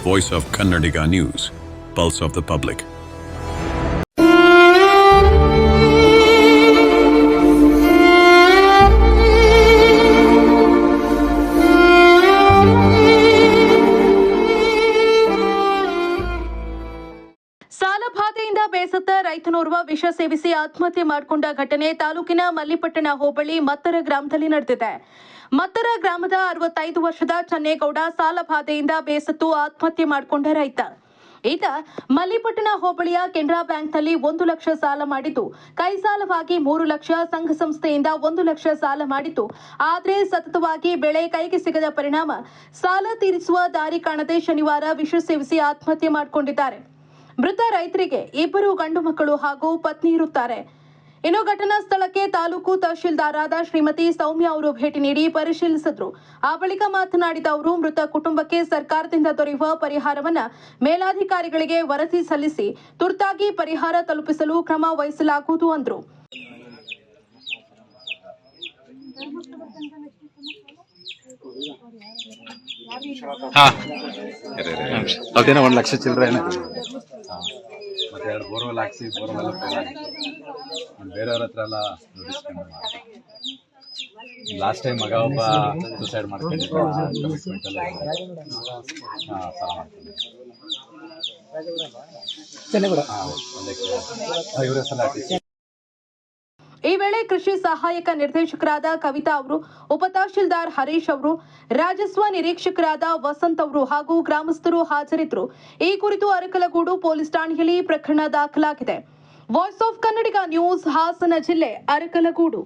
voice of Kannadiga News, pulse of the public. ಸಾಲಬಾಧೆಯಿಂದ ಬೇಸತ್ತ ರೈತನೋರ್ವ ವಿಷ ಸೇವಿಸಿ ಆತ್ಮಹತ್ಯೆ ಮಾಡಿಕೊಂಡ ಘಟನೆ ತಾಲೂಕಿನ ಮಲ್ಲಿಪಟ್ಟಣ ಹೋಬಳಿ ಮತ್ತರ ಗ್ರಾಮದಲ್ಲಿ ನಡೆದಿದೆ. ಮತ್ತರ ಗ್ರಾಮದ ಅರವತ್ತೈದು ವರ್ಷದ ಚನ್ನೇಗೌಡ ಸಾಲಬಾಧೆಯಿಂದ ಬೇಸತ್ತು ಆತ್ಮಹತ್ಯೆ ಮಾಡಿಕೊಂಡ ರೈತ. ಈತ ಮಲ್ಲಿಪಟ್ಟಣ ಹೋಬಳಿಯ ಕೆನರಾ ಬ್ಯಾಂಕ್ನಲ್ಲಿ ಒಂದು ಲಕ್ಷ ಸಾಲ ಮಾಡಿದ್ದು ಕೈ ಸಾಲವಾಗಿ ಮೂರು ಲಕ್ಷ ಸಂಘ ಸಂಸ್ಥೆಯಿಂದ ಒಂದು ಲಕ್ಷ ಸಾಲ ಮಾಡಿದ್ದು. ಆದರೆ ಸತತವಾಗಿ ಬೆಳೆ ಕೈಗೆ ಸಿಗದ ಪರಿಣಾಮ, ಸಾಲ ತೀರಿಸುವ ದಾರಿ ಕಾಣದೆ ಶನಿವಾರ ವಿಷ ಸೇವಿಸಿ ಆತ್ಮಹತ್ಯೆ ಮಾಡಿಕೊಂಡಿದ್ದಾರೆ. ಮೃತ ರೈತರಿಗೆ ಇಬ್ಬರು ಗಂಡು ಮಕ್ಕಳು ಹಾಗೂ ಪತ್ನಿ ಇರುತ್ತಾರೆ. ಇನ್ನು ಘಟನಾ ಸ್ಥಳಕ್ಕೆ ತಾಲೂಕು ತಹಶೀಲ್ದಾರಾದ ಶ್ರೀಮತಿ ಸೌಮ್ಯ ಅವರು ಭೇಟಿ ನೀಡಿ ಪರಿಶೀಲಿಸಿದ್ರು. ಆ ಬಳಿಕ ಮಾತನಾಡಿದ ಅವರು ಮೃತ ಕುಟುಂಬಕ್ಕೆ ಸರ್ಕಾರದಿಂದ ದೊರೆಯುವ ಪರಿಹಾರವನ್ನ ಮೇಲಾಧಿಕಾರಿಗಳಿಗೆ ವರದಿ ಸಲ್ಲಿಸಿ ತುರ್ತಾಗಿ ಪರಿಹಾರ ತಲುಪಿಸಲು ಕ್ರಮ ವಹಿಸಲಾಗುವುದು ಅಂದ್ರು. ಒಂದ್ ಲಕ್ಷ ಚಿಲ್ಲರೆ ಬೋರ್ವೆಲ್ ಹಾಕ್ಸಿ ಬೋರ್ವೆಲ್ ಎಲ್ಲ ಫೇಲ್ ಆಗಿತ್ತು ನಾನು ಬೇರೆಯವ್ರ ಹತ್ರ ಎಲ್ಲ ಲಾಸ್ಟ್ ಟೈಮ್ ಮಗ ಒಬ್ಬ ಸುಸೈಡ್ ಮಾಡ್ಕೊಂಡಿದ್ದ ಕಮಿಟ್ಮೆಂಟ್ ಎಲ್ಲ ಹಾಂ ಸಾಲ ಮಾಡ್ಕೊಂಡಿದ್ದೆ. ಹಾಂ ಒಂದಕ್ಕೆ ಇವ್ರ ಆರ್ಟಿಸ್ಟ್ ಈ ವೇಳೆ ಕೃಷಿ ಸಹಾಯಕ ನಿರ್ದೇಶಕರಾದ ಕವಿತಾ ಅವರು ಉಪತಹಶೀಲ್ದಾರ್ ಹರೀಶ್ ಅವರು, ರಾಜಸ್ವ ನಿರೀಕ್ಷಕರಾದ ವಸಂತ್ ಅವರು ಹಾಗೂ ಗ್ರಾಮಸ್ಥರು ಹಾಜರಿದ್ದರು. ಈ ಕುರಿತು ಅರಕಲಗೂಡು ಪೊಲೀಸ್ ಠಾಣೆಯಲ್ಲಿ ಪ್ರಕರಣ ದಾಖಲಾಗಿದೆ. Voice of Kannadiga news Hassan ಜಿಲ್ಲೆ ಅರಕಲಗೂಡು.